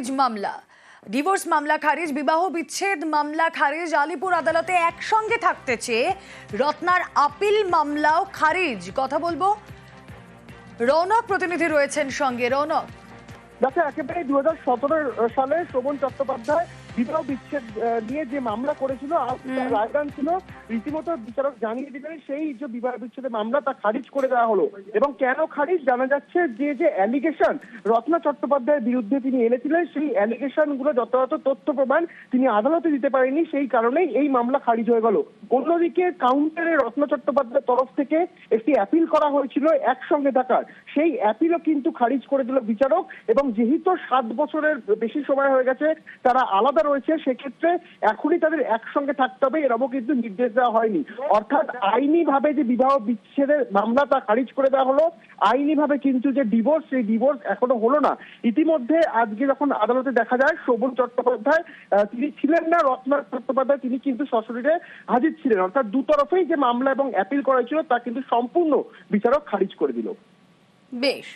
খারিজ মামলা। ডিভোর্স মামলা খারিজ, বিবাহ বিচ্ছেদ মামলা খারিজ, আলিপুর আদালতে একসঙ্গে থাকতে চেয়ে রত্নার আপিল মামলাও খারিজ। কথা বলব? রৌনক প্রতিনিধি রয়েছেন সঙ্গে। রৌনক। দেখো একেবারে দু হাজার সতেরো সালে শোভন চট্টোপাধ্যায় বিবাহ বিচ্ছেদ নিয়ে যে মামলা করেছিল রায়দান ছিল রীতিমতো বিচারক জানিয়ে দিলেন সেই যে বিবাহ বিচ্ছেদের মামলা তা খারিজ করে দেওয়া হলো। এবং কেন খারিজ? জানা যাচ্ছে যে যে অ্যালিগেশন রত্না চট্টোপাধ্যায়ের বিরুদ্ধে তিনি এনেছিলেন সেই অ্যালিগেশনগুলো যথাযথ তথ্য প্রমাণ তিনি আদালতে দিতে পারেনি সেই কারণেই এই মামলা খারিজ হয়ে গেল। অন্যদিকে কাউন্টারে রত্না চট্টোপাধ্যায়ের তরফ থেকে একটি অ্যাপিল করা হয়েছিল একসঙ্গে থাকার। সেই অ্যাপিলও কিন্তু খারিজ করে দিল বিচারক এবং যেহেতু সাত বছরের বেশি সময় হয়ে গেছে তারা আলাদা রয়েছে, সেক্ষেত্রে এখনই তাদের একসঙ্গে থাকতে হবে এরকমও কিন্তু নির্দেশ দেওয়া হয়নি। অর্থাৎ আইনি ভাবে যে বিবাহ বিচ্ছেদের মামলা তা খারিজ করে দেওয়া হলো আইনি ভাবে কিন্তু যে ডিভোর্স সেই ডিভোর্স এখনও হলো না। ইতিমধ্যে আজকে যখন আদালতে দেখা যায়, শোভন চট্টোপাধ্যায় তিনি ছিলেন না রত্না চট্টোপাধ্যায়, তিনি কিন্তু সশরীরে হাজির ছিলেন। অর্থাৎ দুতরফেই যে মামলা এবং অ্যাপিল করা হয়েছিল, তা কিন্তু সম্পূর্ণ বিচারক খারিজ করে দিল। বেশ।